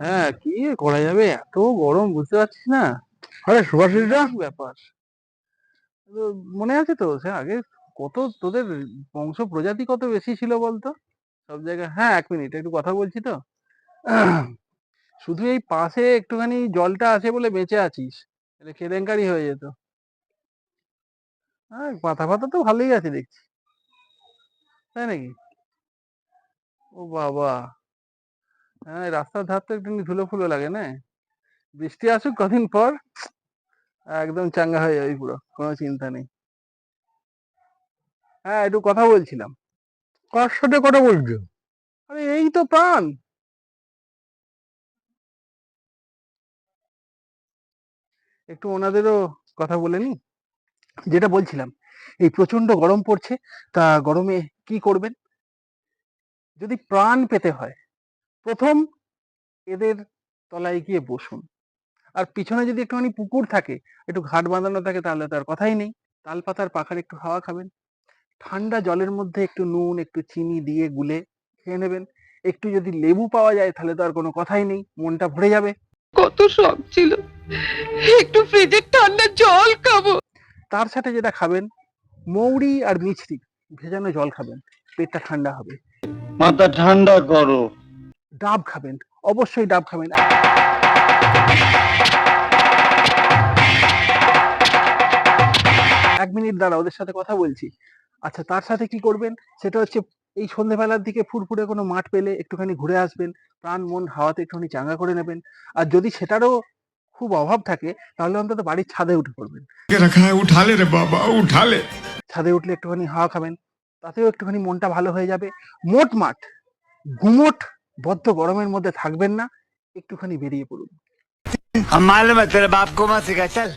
হ্যাঁ কি করা যাবে? এত গরম বুঝতে পারছিস না? আরে সুভাষিসটা কি ব্যাপার? মনে আছে তো সে আগে কত তোদের বংশ প্রজাতি কত বেশি ছিল বলতো? সব জায়গায় হ্যাঁ এক মিনিট একটু কথা বলছি তো। শুধু এই পাশে একটুখানি জলটা আছে বলে বেঁচে আছিস এটা কেলেঙ্কারি হয়ে যেত। হ্যাঁ পাতা ফাতা তো ভালোই আছে দেখছি। তাই নাকি? ও বাবা! হ্যাঁ রাস্তার ধার তো একটু ধুলো ফুলো লাগে না? বৃষ্টি আসুক কদিন পর একদম চাঙ্গা হয়ে যাবে পুরো কোনো চিন্তা নেই। হ্যাঁ একটু কথা বলছিলাম। কার সাথে কথা বলছো? আরে এই তো প্রাণ। একটু ওনাদেরও কথা বলে নি যেটা বলছিলাম এই প্রচণ্ড গরম পড়ছে তা গরমে কি করবেন? যদি প্রাণ পেতে হয় প্রথম এদের তলায় গিয়ে বসুন। আর পিছনে যদি একটুখানি পুকুর থাকে একটু ঘাট বাঁধানো থাকে তাহলে তার কথাই নেই। তাল পাতার পাখার একটু হাওয়া খাবেন। ঠান্ডা জলের মধ্যে একটু নুন একটু চিনি দিয়ে গুলে খেয়ে নেবেন। একটু যদি লেবু পাওয়া যায় তাহলে তো আর কোনো কথাই নেই মনটা ভরে যাবে। কত শখ ছিল। একটু ফ্রিজের ঠান্ডা জল খাব। তার সাথে যেটা খাবেন মৌরি আর মিছরি। ভেজানো জল খাবেন। পেটটা ঠান্ডা হবে। মাথা ঠান্ডা করো। ডাব খাবেন অবশ্যই ডাব খাবেন। এক মিনিট দাঁড়া ওদের সাথে কথা বলছি। আচ্ছা তার সাথে কি করবেন? সেটা হচ্ছে এই সন্ধ্যেবেলার দিকে ফুরফুরে কোনো মাঠ পেলে একটুখানি ঘুরে আসবেন প্রাণ মন হাওয়াতে একটুখানি চাঙ্গা করে নেবেন। আর যদি সেটারও খুব অভাব থাকে তাহলে অন্তত বাড়ির ছাদে উঠে পড়বেন। উঠালে রে বাবা উঠালে। ছাদে উঠলে একটুখানি হাওয়া খাবেন তাতেও একটুখানি মনটা ভালো হয়ে যাবে। মোট মাঠ ঘুমোট বদ্ধ গরমের মধ্যে থাকবেন না একটুখানি বেরিয়ে পড়ুন। মালুম তেরা বাপ কো চল